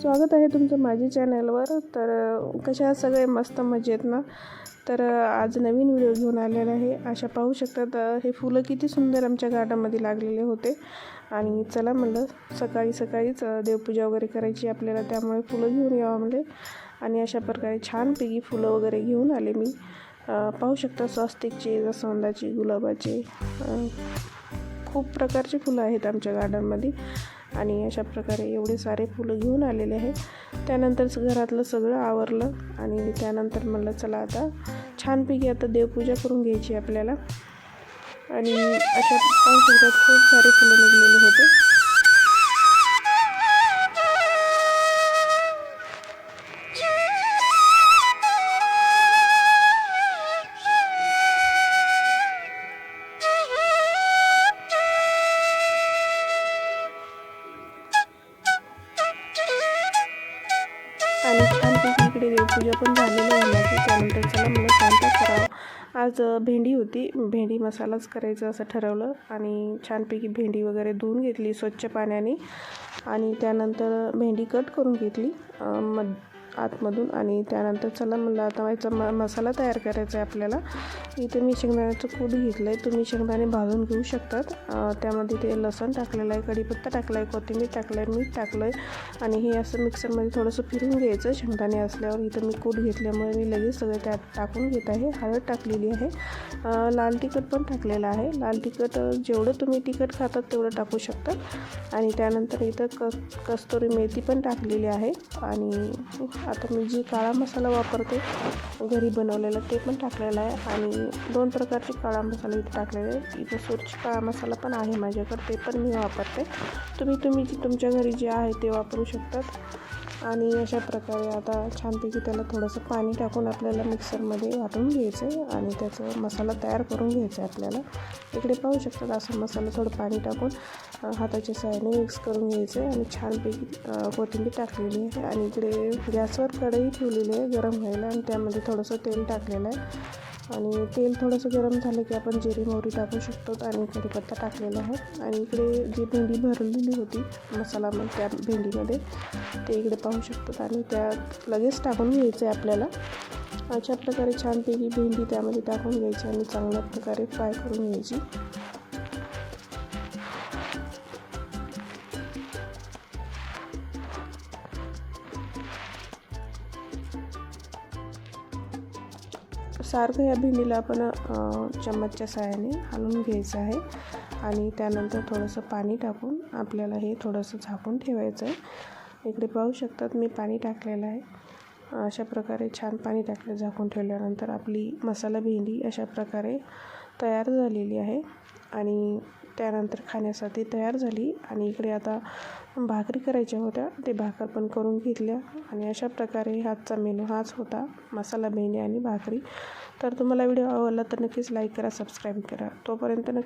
स्वागत आहे तुमचं माझ्या चॅनलवर. तर कशा सगळे? मस्त मजेत ना? तर आज नवीन व्हिडिओ घेऊन आलेला आहे. अशा पाहू शकतात हे फुलं किती सुंदर आमच्या गार्डनमध्ये लागलेले होते. आणि चला म्हणलं सकाळी सकाळीच देवपूजा वगैरे करायची आपल्याला त्यामुळे फुलं घेऊन यावं म्हणले. आणि अशा प्रकारे छानपैकी फुलं वगैरे घेऊन आले मी. पाहू शकता स्वस्तिकचे जसवंदाचे गुलाबाचे खूप प्रकारची फुलं आहेत आमच्या गार्डनमध्ये आणि अशा प्रकारे एवढे सारे फुलं घेऊन आलेले आहे. त्यानंतरच घरातलं सगळं आवरलं आणि त्यानंतर म्हणलं चला आता छानपैकी आता देवपूजा करून घ्यायची आपल्याला. आणि अशा पाहू शकतात खूप सारे फुलं निघलेले होते. आणि छानपैकी इकडे देवपूजा पण झालेली आहे. माझी त्यानंतर चला मला स्वयंपाक करावं. आज भेंडी होती. भेंडी मसालाच करायचं असं ठरवलं. आणि छानपैकी भेंडी वगैरे धुवून घेतली स्वच्छ पाण्याने. आणि त्यानंतर भेंडी कट करून घेतली. मध आतमधून आणि त्यानंतर चला म्हणलं आता याचा म मसाला तयार करायचा आहे आपल्याला. इथे मी शेंगदाण्याचं कूड घेतलं आहे तुम्ही शेंगदाणे भाजून घेऊ शकतात. त्यामध्ये ते लसण टाकलेलं आहे कढीपत्ता टाकला आहे कोथिंबीर टाकलं आहे मीठ टाकलं आहे आणि हे असं मिक्सरमध्ये थोडंसं फिरून घ्यायचं. शेंगदाणे असल्यावर इथं मी कूट घेतल्यामुळे मी लगेच सगळं त्यात टाकून घेत आहे. हळद टाकलेली आहे. लाल तिखट पण टाकलेलं आहे. लाल तिखट जेवढं तुम्ही तिखट खातात तेवढं टाकू शकतात आणि त्यानंतर इथं क कस्तुरी मेथी पण टाकलेली आहे. आणि आता मी जी काळा मसाला वापरते घरी बनवलेला ते पण टाकलेला आहे. आणि दोन प्रकारचे काळा मसाला इथे टाकलेले आहे इथं स्वच्छ काळा मसाला पण आहे माझ्याकडे ते पण मी वापरते. तुम्ही तुम्ही तुमच्या घरी जे आहे ते वापरू शकतात. आणि अशा प्रकारे आता छानपैकी त्याला थोडंसं पाणी टाकून आपल्याला मिक्सरमध्ये वाटून घ्यायचं आहे आणि त्याचं मसाला तयार करून घ्यायचा आहे आपल्याला. इकडे पाहू शकतात असा मसाला थोडं पाणी टाकून हाताच्या साहाय्याने मिक्स करून घ्यायचं आहे आणि छानपैकी कोथिंबीर टाकलेली आहे. आणि इकडे गॅसवर कढई ठेवलेली आहे गरम व्हायला आणि त्यामध्ये थोडंसं तेल टाकलेलं आहे. आणि तेल थोडंसं गरम झालं की आपण जिरी मोहरी टाकू शकतो आणि कढीपत्ता टाकलेला आहे. आणि इकडे जी भेंडी भरलेली होती मसाला मग त्या भेंडीमध्ये ते इकडे पाहू शकतात. आणि त्यात लगेच टाकून घ्यायचं आहे आपल्याला. अशा प्रकारे छानपैकी भेंडी त्यामध्ये टाकून घ्यायची आणि चांगल्या प्रकारे फ्राय करून घ्यायची. सारखं या भेंडीला आपण चम्मचच्या सहाय्याने हलवून घ्यायचं आहे. आणि त्यानंतर थोडंसं पाणी टाकून आपल्याला हे थोडंसं झाकून ठेवायचं आहे. इकडे पाहू शकतात मी पाणी टाकलेलं आहे. अशा प्रकारे छान पाणी टाकलं झाकून ठेवल्यानंतर आपली मसाला भेंडी अशा प्रकारे तयार झालेली आहे. आणि त्यानंतर खाण्यासाठी तयार झाली आणि इकडे आता भाकरी करायच्या होत्या. ते भाकर पण करून घेतल्या आणि अशा प्रकारे आजचा मेनू हाच होता मसाला भेंडी आणि भाकरी. तर तुम्हाला व्हिडिओ आवडला तर नक्कीच लाईक करा सबस्क्राईब करा. तोपर्यंत नक्की